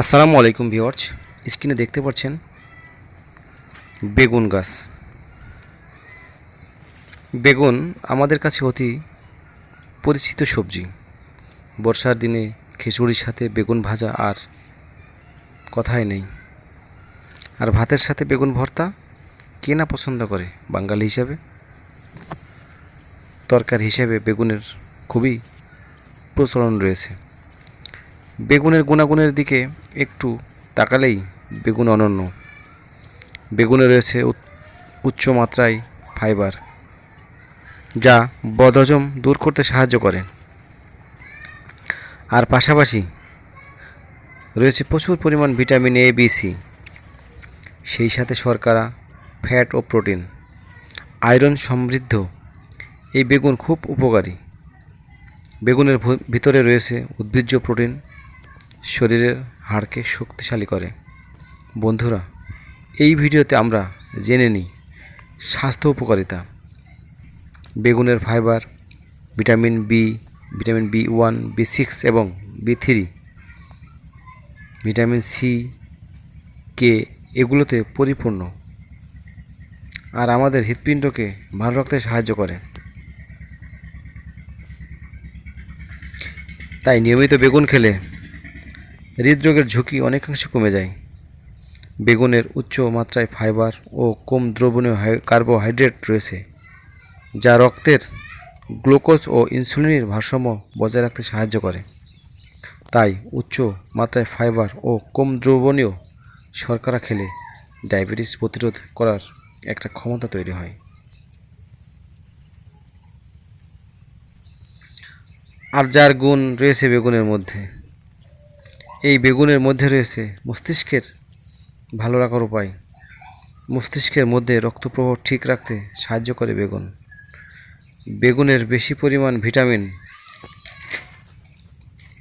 আসসালামু আলাইকুম ভিওয়ার্স স্ক্রিনে দেখতে পাচ্ছেন বেগুন গাছ। বেগুন আমাদের কাছে অতি পরিচিত সবজি। বর্ষার দিনে খিচুড়ির সাথে বেগুন ভাজা আর কথাই নেই। আর ভাতের সাথে বেগুন ভর্তা কে না পছন্দ করে? বাঙালি হিসাবে। তরকারি হিসাবে বেগুনের খুবই প্রচলন রয়েছে। বেগুনের গুণাগুণের দিকে একটু তাকালেই বেগুন অনন্য। বেগুনে রয়েছে উচ্চ মাত্রায় ফাইবার, যা বদহজম দূর করতে সাহায্য করে। আর পাশাপাশি রয়েছে প্রচুর পরিমাণ ভিটামিন এ বি সি সেই সাথে শর্করা, ফ্যাট ও প্রোটিন। আয়রন সমৃদ্ধ। এই বেগুন খুব উপকারী। বেগুনের ভিতরে রয়েছে উদ্ভিজ্জ প্রোটিন শরীরের হাড়কে শক্তিশালী করে। বন্ধুরা, এই ভিডিওতে আমরা জেনে নিই স্বাস্থ্য উপকারিতা। বেগুনের fibre, vitamin B vitamin B one B six এবং B three vitamin C K এগুলোতে পরিপূর্ণ। আর আমাদের হৃৎপিণ্ডকে ভালো রাখতে সাহায্য করে। তাই নিয়মিত বেগুন খেলে হৃদরোগের ঝুঁকি অনেকাংশে কমে যায়। বেগুনের উচ্চ মাত্রায় ফাইবার ও কম দ্রবণীয় কার্বোহাইড্রেট রয়েছে, যা রক্তের গ্লুকোজ ও ইনসুলিনের ভারসাম্য বজায় রাখতে সাহায্য করে। তাই উচ্চ মাত্রায় ফাইবার ও কম দ্রবণীয় শর্করা খেলে ডায়াবেটিস প্রতিরোধ করার একটা ক্ষমতা তৈরি হয়। আর যার গুণ রয়েছে বেগুনের মধ্যে এই বেগুনের মধ্যে রয়েছে মস্তিষ্কের ভালো রাখার উপায়। মস্তিষ্কের মধ্যে রক্তপ্রবাহ ঠিক রাখতে সাহায্য করে বেগুন। বেগুনের বেশি পরিমাণ ভিটামিন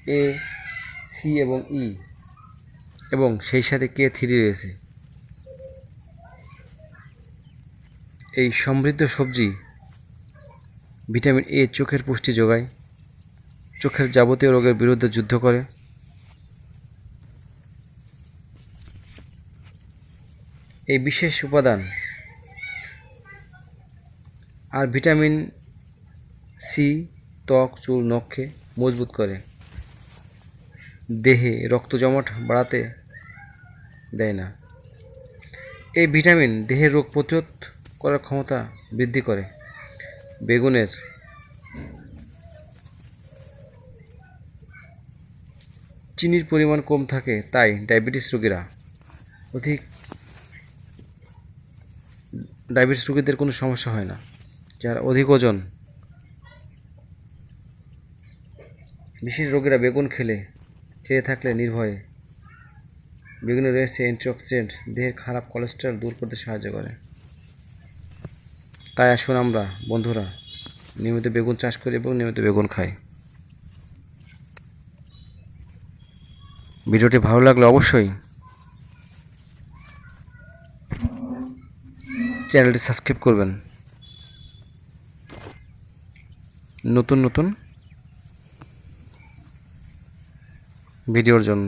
এ সি এবং ই এবং সেই সাথে কে থ্রি রয়েছে। এই সমৃদ্ধ সবজি ভিটামিন এ চোখের পুষ্টি যোগায়। চোখের যাবতীয় রোগের বিরুদ্ধে যুদ্ধ করে। এই বিশেষ উপাদান। আর ভিটামিন সি, ত্বক, চুল, নখকে মজবুত করে। দেহে রক্ত জমাট বাড়াতে দেয় না। এই ভিটামিন দেহের রোগ প্রতিরোধ করার ক্ষমতা বৃদ্ধি করে। বেগুনের চিনির পরিমাণ কম থাকে, তাই ডায়াবেটিস রোগীরা অধিক ডায়াবেটিস রোগীদের কোনো সমস্যা হয় না। যারা অধিক ওজন, বিশেষ রোগীরা বেগুন খেলে, খেয়ে থাকলে নির্ভয়ে। বেগুনে রয়েছে অ্যান্টিঅক্সিডেন্ট, দেহের খারাপ কোলেস্টেরল দূর করতে সাহায্য করে। তাই আসুন আমরা, বন্ধুরা, নিয়মিত বেগুন চাষ করি এবং নিয়মিত বেগুন খাই। ভিডিওটি ভালো লাগলে অবশ্যই চ্যানেলটি সাবস্ক্রাইব করবেন। নতুন নতুন ভিডিওর জন্য।